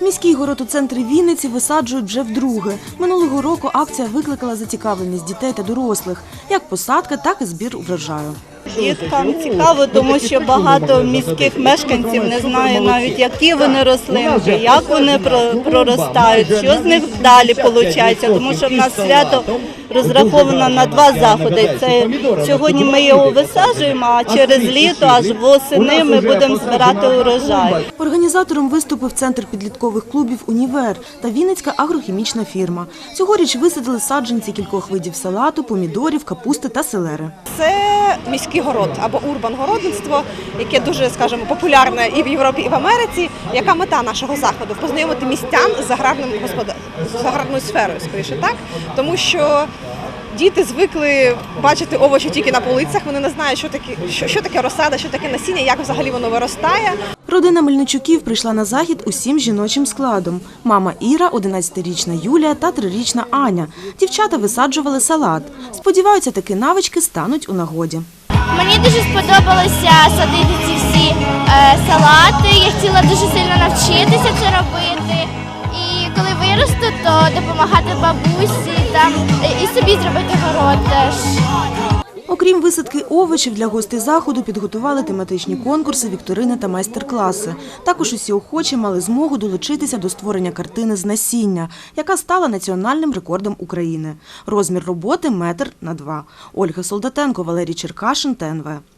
Міський город у центрі Вінниці висаджують вже вдруге. Минулого року акція викликала зацікавленість дітей та дорослих, як посадка, так і збір врожаю. Діткам цікаво, тому що багато міських мешканців не знає навіть, які вони рослинки, як вони проростають, що з них далі виходить. Тому що в нас свято розраховано на два заходи. Це сьогодні ми його висаджуємо, а через літо, аж восени, ми будемо збирати урожай. Організатором виступив центр підліткових клубів Універ та Вінницька агрохімічна фірма. Цьогоріч висадили саджанці кількох видів салату, помідорів, капусти та селери. Це міський город або урбан-городництво, яке дуже, скажімо, популярне і в Європі, і в Америці. Яка мета нашого заходу? Познайомити містян з аграрним господар... з аграрною сферою, скоріше так, тому що. Діти звикли бачити овочі тільки на полицях. Вони не знають, що таке, що, що таке розсада, що таке насіння, як взагалі воно виростає. Родина Мельничуків прийшла на захід усім жіночим складом. Мама Іра, 11-річна Юлія та 3-річна Аня. Дівчата висаджували салат. Сподіваються, такі навички стануть у нагоді. Мені дуже сподобалося садити ці всі е, салати. Я хотіла дуже сильно навчитися це робити. І коли виросту, то допомагати бабусі там е, і собі зробити город теж. Окрім висадки овочів, для гостей заходу підготували тематичні конкурси, вікторини та майстер-класи. Також усі охочі мали змогу долучитися до створення картини з насіння, яка стала національним рекордом України. Розмір роботи метр на два. Ольга Солдатенко, Валерій Черкашин, ТНВ.